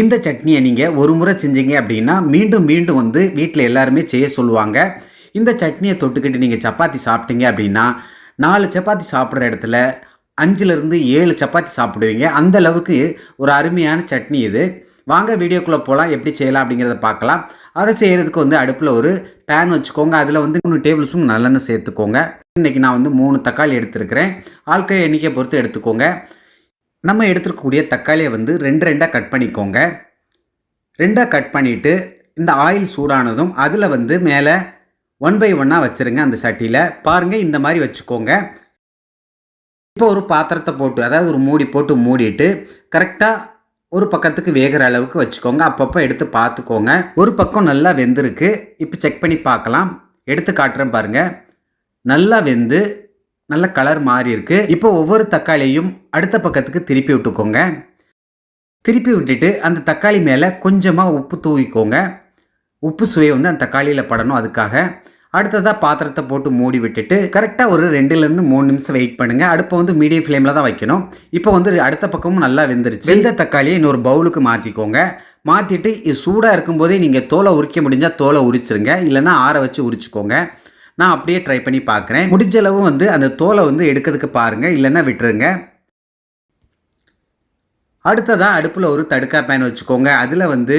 இந்த சட்னியை நீங்கள் ஒரு முறை செஞ்சீங்க அப்படின்னா மீண்டும் மீண்டும் வந்து வீட்டில் எல்லாருமே செய்ய சொல்லுவாங்க. இந்த சட்னியை தொட்டுக்கிட்டு நீங்கள் சப்பாத்தி சாப்பிட்டீங்க அப்படின்னா நாலு சப்பாத்தி சாப்பிட்ற இடத்துல அஞ்சுலேருந்து ஏழு சப்பாத்தி சாப்பிடுவீங்க. அந்த அளவுக்கு ஒரு அருமையான சட்னி இது. வாங்க வீடியோக்குள்ளே போகலாம் எப்படி செய்யலாம் அப்படிங்கிறத பார்க்கலாம். அதை செய்கிறதுக்கு வந்து அடுப்பில் ஒரு பேன் வச்சுக்கோங்க. அதில் வந்து மூணு டேபிள் ஸ்பூன் நல்லெண்ணெய் சேர்த்துக்கோங்க. இன்றைக்கி நான் வந்து மூணு தக்காளி எடுத்துருக்கிறேன். ஆட்கள் எண்ணிக்கை பொறுத்து எடுத்துக்கோங்க. நம்ம எடுத்துருக்கக்கூடிய தக்காளியை வந்து ரெண்டு ரெண்டாக கட் பண்ணிக்கோங்க. ரெண்டாக கட் பண்ணிவிட்டு இந்த ஆயில் சூடானதும் அதில் வந்து மேலே ஒன் பை ஒன்னாக வச்சுருங்க அந்த சட்டியில். பாருங்கள் இந்த மாதிரி வச்சுக்கோங்க. இப்போ ஒரு பாத்திரத்தை போட்டு அதாவது ஒரு மூடி போட்டு மூடிட்டு கரெக்டாக ஒரு பக்கத்துக்கு வேகிற அளவுக்கு வச்சுக்கோங்க. அப்பப்போ எடுத்து பார்த்துக்கோங்க. ஒரு பக்கம் நல்லா வெந்திருக்கு. இப்போ செக் பண்ணி பார்க்கலாம். எடுத்து காட்டுறேன் பாருங்கள் நல்லா வெந்து நல்ல கலர் மாறி இருக்கு இப்போ ஒவ்வொரு தக்காளியையும் அடுத்த பக்கத்துக்கு திருப்பி விட்டுக்கோங்க. திருப்பி விட்டுட்டு அந்த தக்காளி மேலே கொஞ்சமாக உப்பு தூவிக்கோங்க. உப்பு சுவை வந்து அந்த தக்காளியில் படணும் அதுக்காக. அடுத்ததாக பாத்திரத்தை போட்டு மூடி விட்டுட்டு கரெக்டாக ஒரு ரெண்டுலேருந்து மூணு நிமிஷம் வெயிட் பண்ணுங்கள் அடுப்பை வந்து மீடியம் ஃப்ளேமில் தான் வைக்கணும். இப்போ வந்து அடுத்த பக்கமும் நல்லா வெந்துருச்சு. வெந்த தக்காளியை இன்னொரு பவுலுக்கு மாற்றிக்கோங்க மாற்றிட்டு இது சூடாக இருக்கும்போதே நீங்கள் தோலை உரிக்க முடிஞ்சால் தோலை உரிச்சிருங்க. இல்லைன்னா ஆற வச்சு உரிச்சுக்கோங்க. நான் அப்படியே ட்ரை பண்ணி பார்க்குறேன். முடிஞ்ச அளவு வந்து அந்த தோலை வந்து எடுக்கிறதுக்கு பாருங்கள் இல்லைன்னா விட்டுருங்க. அடுத்ததாக அடுப்பில் ஒரு தடுக்கா பேன் வச்சுக்கோங்க. அதில் வந்து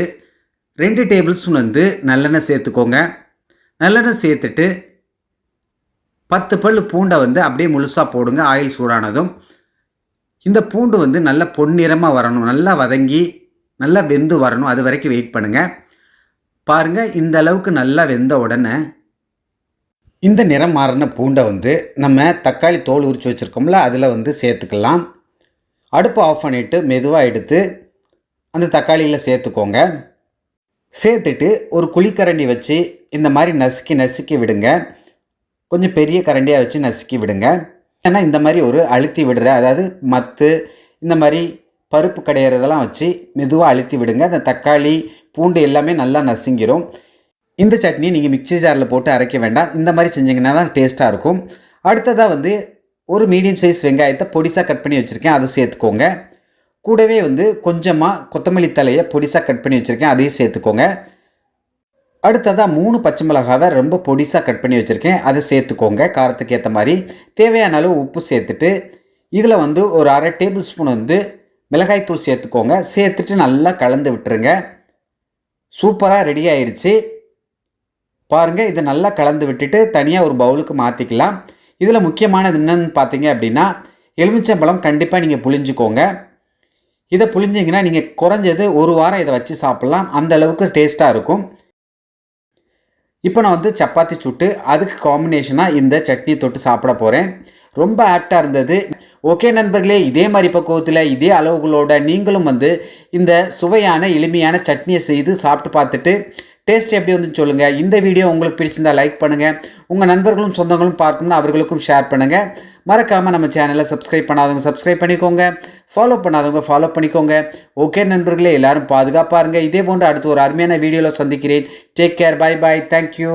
ரெண்டு டேபிள் ஸ்பூன் வந்து நல்லெண்ணெய் சேர்த்துக்கோங்க. நல்லெண்ணெய் சேர்த்துட்டு பத்து பல் பூண்டை வந்து அப்படியே முழுசாக போடுங்க ஆயில் சூடானதும். இந்த பூண்டு வந்து நல்லா பொன்னிறமாக வரணும் நல்லா வதங்கி நல்லா வெந்து வரணும். அது வரைக்கும் வெயிட் பண்ணுங்கள் பாருங்கள் இந்த அளவுக்கு நல்லா வெந்த உடனே இந்த நிறம் மாறின பூண்டை வந்து நம்ம தக்காளி தோல் உரித்து வச்சுருக்கோம்ல அதில் வந்து சேர்த்துக்கலாம். அடுப்பு ஆஃப் பண்ணிவிட்டு மெதுவாக எடுத்து அந்த தக்காளியில் சேர்த்துக்கோங்க. சேர்த்துட்டு ஒரு குழிக்கரண்டி வச்சு இந்த மாதிரி நசுக்கி நசுக்கி விடுங்க. கொஞ்சம் பெரிய கரண்டியாக வச்சு நசுக்கி விடுங்க. ஏன்னா இந்த மாதிரி ஒரு அழுத்தி விடுற அதாவது மத்து இந்த மாதிரி பருப்பு கடையிறதெல்லாம் வச்சு மெதுவாக அழுத்தி விடுங்க. அந்த தக்காளி பூண்டு எல்லாமே நல்லா நசுங்கிடும் இந்த சட்னி நீங்கள் மிக்சி ஜாரில் போட்டு அரைக்க வேண்டாம். இந்த மாதிரி செஞ்சிங்கன்னா தான் டேஸ்ட்டாக இருக்கும். அடுத்ததாக வந்து ஒரு மீடியம் சைஸ் வெங்காயத்தை பொடிசாக கட் பண்ணி வச்சுருக்கேன். அதை சேர்த்துக்கோங்க. கூடவே வந்து கொஞ்சமாக கொத்தமல்லி தலையை பொடிசாக கட் பண்ணி வச்சுருக்கேன். அதையும் சேர்த்துக்கோங்க. அடுத்ததாக மூணு பச்சை மிளகாவை ரொம்ப பொடிசாக கட் பண்ணி வச்சுருக்கேன். அதை சேர்த்துக்கோங்க. காரத்துக்கு ஏற்ற மாதிரி. தேவையான அளவு உப்பு சேர்த்துட்டு இதில் வந்து ஒரு அரை டேபிள் ஸ்பூன் வந்து மிளகாய்த்தூள் சேர்த்துக்கோங்க. சேர்த்துட்டு நல்லா கலந்து விட்டுருங்க. சூப்பராக ரெடி ஆயிடுச்சு பாருங்கள் இதை நல்லா கலந்து விட்டுட்டு தனியாக ஒரு பவுலுக்கு மாற்றிக்கலாம் இதில் முக்கியமானது என்னென்னு பார்த்தீங்க அப்படின்னா எலுமிச்சம்பழம் கண்டிப்பாக நீங்கள் புளிஞ்சுக்கோங்க இதை புளிஞ்சிங்கன்னா நீங்கள் குறைஞ்சது ஒரு வாரம் இதை வச்சு சாப்பிட்லாம். அந்த அளவுக்கு டேஸ்ட்டாக இருக்கும். இப்போ நான் வந்து சப்பாத்தி சுட்டு அதுக்கு காம்பினேஷனாக இந்த சட்னி தொட்டு சாப்பிட போகிறேன் ரொம்ப ஆப்டாக இருந்தது. ஓகே நண்பர்களே இதே மாதிரி பக்குவத்தில் இதே அளவுகளோட நீங்களும் வந்து இந்த சுவையான எளிமையான சட்னியை செய்து சாப்பிட்டு பார்த்துட்டு டேஸ்ட் எப்படி வந்து சொல்லுங்கள் இந்த வீடியோ உங்களுக்கு பிடிச்சிருந்தா லைக் பண்ணுங்கள் உங்கள் நண்பர்களும் சொந்தங்களும் பார்க்கணும்னா அவர்களுக்கும் ஷேர் பண்ணுங்கள் மறக்காமல் நம்ம சேனலை சப்ஸ்கிரைப் பண்ணாதவங்க சப்ஸ்கிரைப் பண்ணிக்கோங்க. ஃபாலோ பண்ணாதவங்க ஃபாலோ பண்ணிக்கோங்க. ஓகே நண்பர்களே எல்லாரும் பாதுகாப்பாக இருங்க. இதே போன்று அடுத்து ஒரு அருமையான வீடியோவில் சந்திக்கிறேன். Take care bye bye thank you